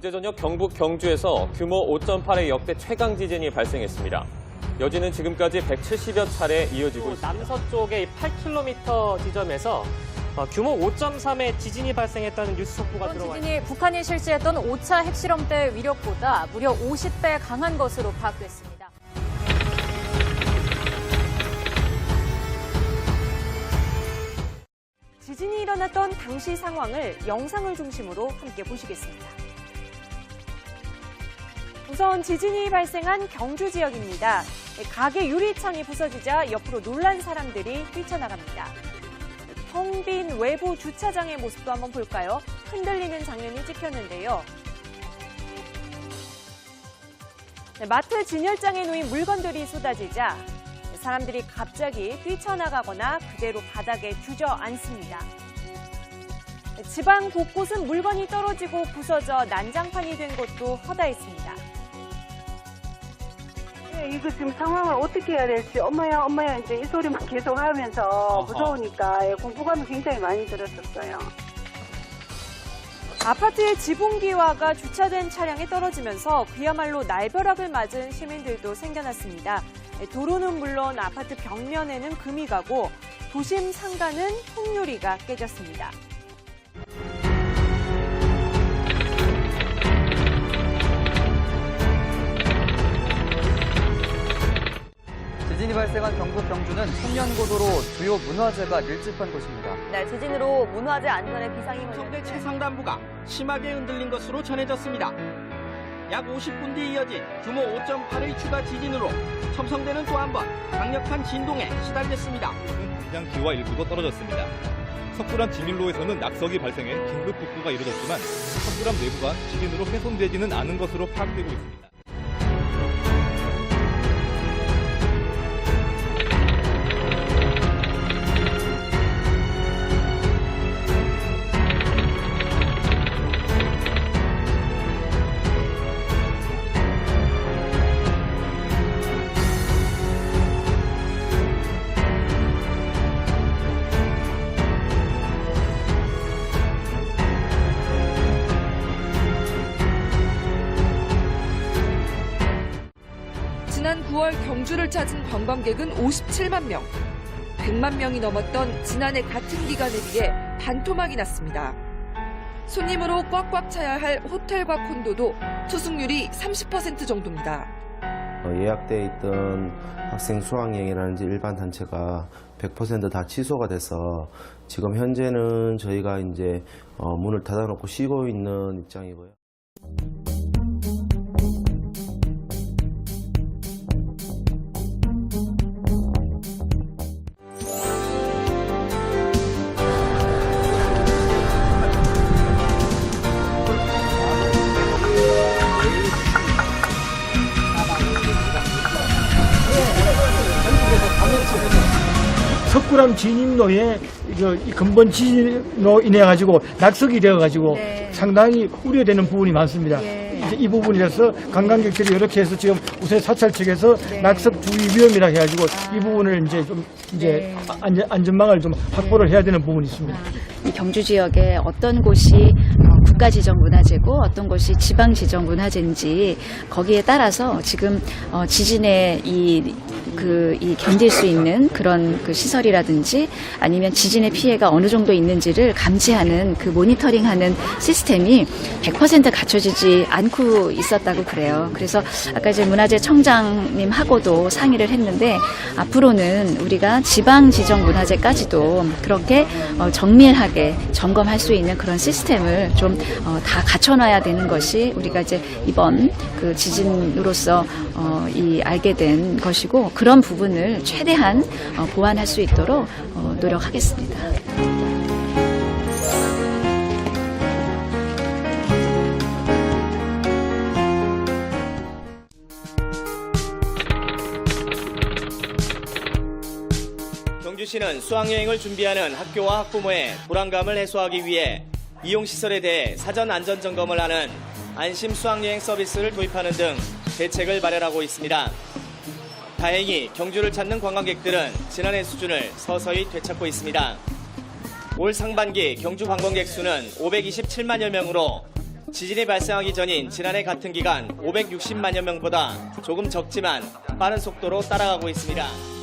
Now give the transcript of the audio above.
어제 저녁 경북 경주에서 규모 5.8의 역대 최강 지진이 발생했습니다. 여진은 지금까지 170여 차례 이어지고 있습니다. 남서쪽의 8km 지점에서 어, 규모 5.3의 지진이 발생했다는 뉴스 속보가 있습니다. 지진이 북한이 실시했던 5차 핵실험 때 위력보다 무려 50배 강한 것으로 파악됐습니다. 지진이 일어났던 당시 상황을 영상을 중심으로 함께 보시겠습니다. 우선 지진이 발생한 경주 지역입니다. 가게 유리창이 부서지자 옆으로 놀란 사람들이 뛰쳐나갑니다. 텅 빈 외부 주차장의 모습도 한번 볼까요? 흔들리는 장면이 찍혔는데요. 네, 마트 진열장에 놓인 물건들이 쏟아지자 사람들이 갑자기 뛰쳐나가거나 그대로 바닥에 주저앉습니다. 지방 곳곳은 물건이 떨어지고 부서져 난장판이 된 곳도 허다했습니다. 네, 이거 지금 상황을 어떻게 해야 될지 엄마야 엄마야 이제 이 소리만 계속 하면서 무서우니까 예, 공포감이 굉장히 많이 들었었어요. 아파트의 지붕기와가 주차된 차량에 떨어지면서 그야말로 날벼락을 맞은 시민들도 생겨났습니다. 도로는 물론 아파트 벽면에는 금이 가고 도심 상가는 통유리가 깨졌습니다. 지진이 발생한 경북 경주는 청년고도로 주요 문화재가 밀집한 곳입니다. 네, 지진으로 문화재 안전에 비상이 성대 최상단부가 심하게 흔들린 것으로 전해졌습니다. 약 50분 뒤 이어진 규모 5.8의 추가 지진으로 첨성대는 또 한 번 강력한 진동에 시달렸습니다. 분양 기와 일부도 떨어졌습니다. 석굴암 지밀로에서는 낙석이 발생해 긴급 복구가 이루어졌지만 석굴암 내부가 지진으로 훼손되지는 않은 것으로 파악되고 있습니다. 지난 9월 경주를 찾은 관광객은 57만 명. 100만 명이 넘었던 지난해 같은 기간에 비해 반토막이 났습니다. 손님으로 꽉꽉 차야 할 호텔과 콘도도 투숙률이 30% 정도입니다. 어, 예약돼 있던 학생 수학여행이라든지 일반 단체가 100%다 취소가 돼서 지금 현재는 저희가 이제 어, 문을 닫아놓고 쉬고 있는 입장이고요. 석굴암 진입로에 이 근본 지진으로 인해 가지고 낙석이 되어 가지고 네. 상당히 우려되는 부분이 많습니다. 예. 이제 이 부분이라서 관광객들이 이렇게 해서 지금 우선 사찰 측에서 네. 낙석 주의 위험이라 해가지고 이 부분을 이제 좀 이제 네. 안전, 안전망을 좀 확보를 해야 되는 부분이 있습니다. 이 경주 지역에 어떤 곳이 어, 국가지정 문화재고 어떤 곳이 지방지정 문화재인지 거기에 따라서 지금 어, 지진에 이, 그, 이 견딜 수 있는 그런 그 시설이라든지 아니면 지진의 피해가 어느 정도 있는지를 감지하는 그 모니터링 하는 시스템이 100% 갖춰지지 않고 있었다고 그래요. 그래서 아까 이제 문화재 청장님하고도 상의를 했는데 앞으로는 우리가 지방 지정 문화재까지도 그렇게 어, 정밀하게 점검할 수 있는 그런 시스템을 좀다 갖춰놔야 되는 것이 우리가 이제 이번 그 지진으로서 어, 이 알게 된 것이고 그런 부분을 최대한 어, 보완할 수 있도록 어, 노력하겠습니다. 경주시는 수학여행을 준비하는 학교와 학부모의 불안감을 해소하기 위해 이용 시설에 대해 사전 안전 점검을 하는 안심 수학여행 서비스를 도입하는 등 대책을 마련하고 있습니다. 다행히 경주를 찾는 관광객들은 지난해 수준을 서서히 되찾고 있습니다. 올 상반기 경주 관광객 수는 527만여 명으로 지진이 발생하기 전인 지난해 같은 기간 560만여 명보다 조금 적지만 빠른 속도로 따라가고 있습니다.